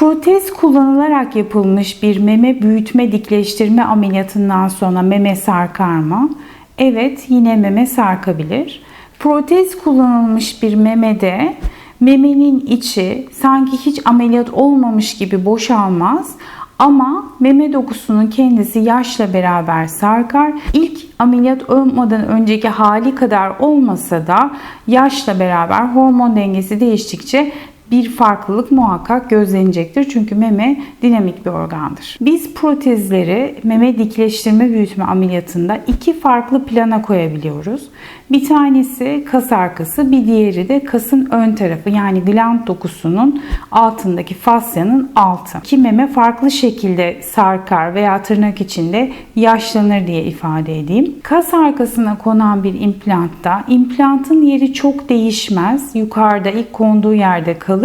Protez kullanılarak yapılmış bir meme büyütme dikleştirme ameliyatından sonra meme sarkar mı? Evet, yine meme sarkabilir. Protez kullanılmış bir memede memenin içi sanki hiç ameliyat olmamış gibi boşalmaz ama meme dokusunun kendisi yaşla beraber sarkar. İlk ameliyat olmadan önceki hali kadar olmasa da yaşla beraber hormon dengesi değiştikçe bir farklılık muhakkak gözlenecektir. Çünkü meme dinamik bir organdır. Biz protezleri meme dikleştirme büyütme ameliyatında iki farklı plana koyabiliyoruz. Bir tanesi kas arkası, bir diğeri de kasın ön tarafı yani gland dokusunun altındaki fasyanın altı. Ki meme farklı şekilde sarkar veya tırnak içinde yaşlanır diye ifade edeyim. Kas arkasına konan bir implantta implantın yeri çok değişmez. Yukarıda ilk konduğu yerde kalır.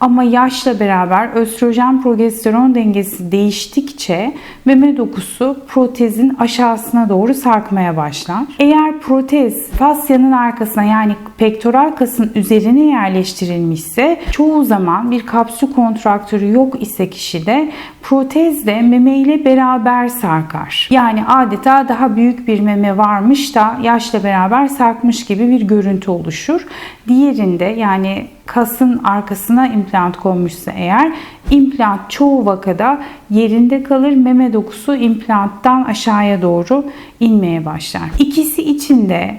Ama yaşla beraber östrojen progesteron dengesi değiştikçe meme dokusu protezin aşağısına doğru sarkmaya başlar. Eğer protez fasyanın arkasına yani pektoral kasın üzerine yerleştirilmişse çoğu zaman bir kapsül kontraktörü yok ise kişide protez de meme ile beraber sarkar. Yani adeta daha büyük bir meme varmış da yaşla beraber sarkmış gibi bir görüntü oluşur. Diğerinde yani kasın arkasına implant konmuşsa eğer implant çoğu vakada yerinde kalır. Meme dokusu implanttan aşağıya doğru inmeye başlar. İkisi için de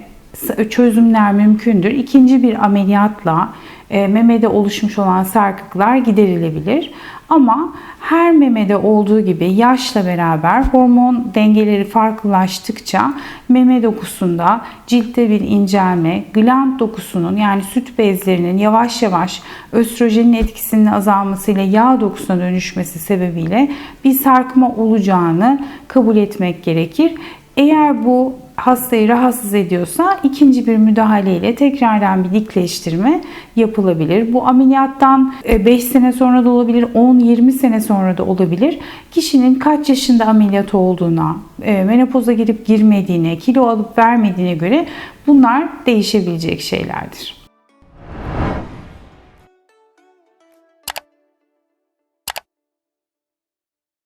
çözümler mümkündür. İkinci bir ameliyatla e, memede oluşmuş olan sarkıklar giderilebilir. Ama her memede olduğu gibi yaşla beraber hormon dengeleri farklılaştıkça meme dokusunda ciltte bir incelme, gland dokusunun yani süt bezlerinin yavaş yavaş östrojenin etkisinin azalmasıyla yağ dokusuna dönüşmesi sebebiyle bir sarkma olacağını kabul etmek gerekir. Eğer bu hastayı rahatsız ediyorsa ikinci bir müdahaleyle tekrardan bir dikleştirme yapılabilir. Bu ameliyattan 5 e, sene sonra da olabilir, 10-20 sene sonra da olabilir. Kişinin kaç yaşında ameliyat olduğuna, e, menopoza girip girmediğine, kilo alıp vermediğine göre bunlar değişebilecek şeylerdir.